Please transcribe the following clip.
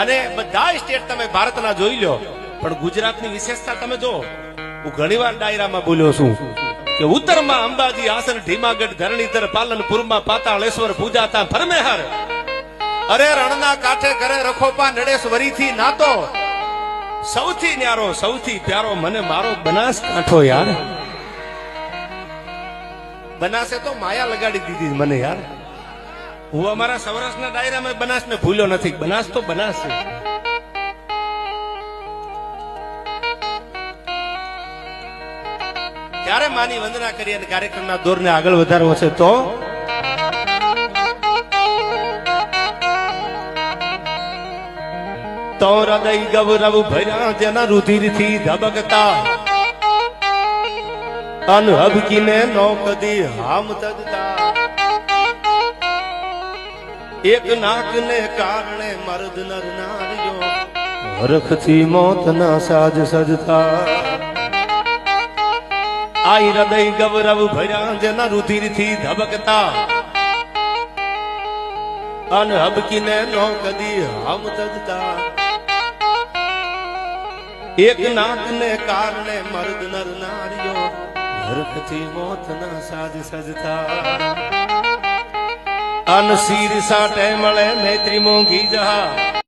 અને બધા સ્ટેટ તમે ભારતના જોઈ લો. પણ ગુજરાતની વિશેષતા તમે જો હું ઘણીવાર ડાયરામાં બોલ્યો છું કે ઉત્તરમાં અંબાજી આસન, ઢીમાગઢ, ધરણીધર, પાલનપુરમાં પાતાળેશ્વર, પૂજાતા ફરમેહર અરે રણના કાંઠે કરે રખોપા નડેશ વરીથી નાતો. સૌથી ન્યારો, સૌથી પ્યારો મને મારો બનાસ કાંઠો યાર. બનાસે તો માયા લગાડી દીધી મને યાર. હું અમારા સૌરાષ્ટ્રના ડાયરામાં બનાસ ને ભૂલ્યો નથી. બનાસ તો બનાસ છે. ક્યારે માની વંદના કરી અને કાર્યક્રમના દોરને આગળ વધારવો છે તો? તો હૃદય ગૌરવ ભર્યા જેના રુધિરથી ધબકતા. અનહબકીને નો કદી હામ તજતા એક નાકને કારણે મર્દ નર નારીઓ હરખથી મોતના સાજ સજતા. આઈ હૃદય ગૌરવ ભર્યા જેના રુધિરથી ધબકતા. અનહબકીને નો કદી હમ તજતા. એક નાકને કારણે મર્દ નર નારીઓ હરખથી મોતના સાજ સજતા. અન શીર સાટે મળે મૈત્રી મોંઘી જહા.